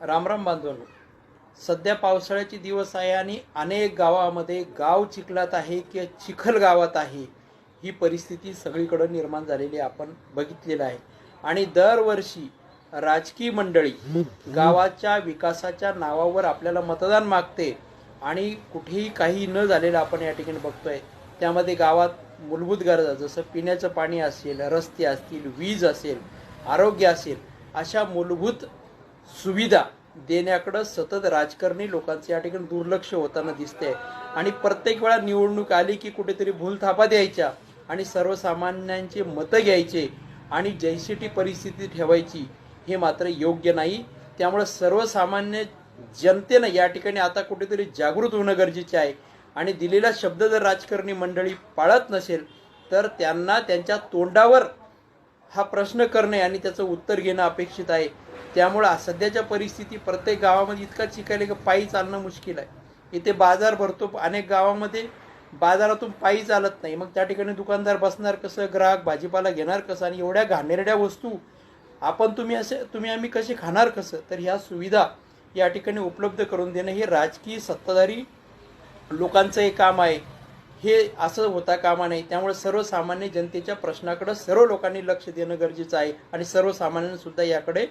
रामराम बांधवांनो. सध्या पावसाळ्याचे दिवस आहे आणि अनेक गावामध्ये गाव चिखलात आहे किंवा चिखल गावात आहे ही परिस्थिती सगळीकडं निर्माण झालेली आपण बघितलेलं आहे. आणि दरवर्षी राजकीय मंडळी गावाच्या विकासाच्या नावावर आपल्याला मतदान मागते आणि कुठेही काही न झालेलं आपण या ठिकाणी बघतोय. त्यामध्ये गावात मूलभूत गरजा जसं पिण्याचं पाणी असेल रस्ते असतील वीज असेल आरोग्य असेल अशा मूलभूत सुविधा देण्याकडं सतत राजकारणी लोकांचं या ठिकाणी दुर्लक्ष होताना दिसते आणि प्रत्येक वेळा निवडणूक आली की कुठेतरी भूलथापा द्यायच्या आणि सर्वसामान्यांचे मतं घ्यायचे आणि जैशिटी परिस्थिती ठेवायची हे मात्र योग्य नाही. त्यामुळं सर्वसामान्य जनतेनं या ठिकाणी आता कुठेतरी जागृत होणं गरजेचे आहे. आणि दिलेला शब्द जर राजकारणी मंडळी पाळत नसेल तर त्यांना त्यांच्या तोंडावर हा प्रश्न करणे आणि त्याचं उत्तर घेणं अपेक्षित आहे. त्यामुळं सध्याच्या परिस्थिती प्रत्येक गावामध्ये इतका चिकायला की पायी चालणं मुश्किल आहे. इथे बाजार भरतो अनेक गावामध्ये बाजारातून पायी चालत नाही. मग त्या ठिकाणी दुकानदार बसणार कसं? ग्राहक भाजीपाला घेणार कसं? आणि एवढ्या घाणेरड्या वस्तू आपण तुम्ही असे तुम्ही आम्ही कसे खाणार कसं? तर ह्या सुविधा या ठिकाणी उपलब्ध करून देणं हे राजकीय सत्ताधारी लोकांचं हे काम आहे. हे असं होता कामा नाही त्यामुळे सर्वसामान्य जनतेच्या प्रश्नाकडं सर्व लोकांनी लक्ष देणं गरजेचं आहे. आणि सर्वसामान्यांसुद्धा याकडे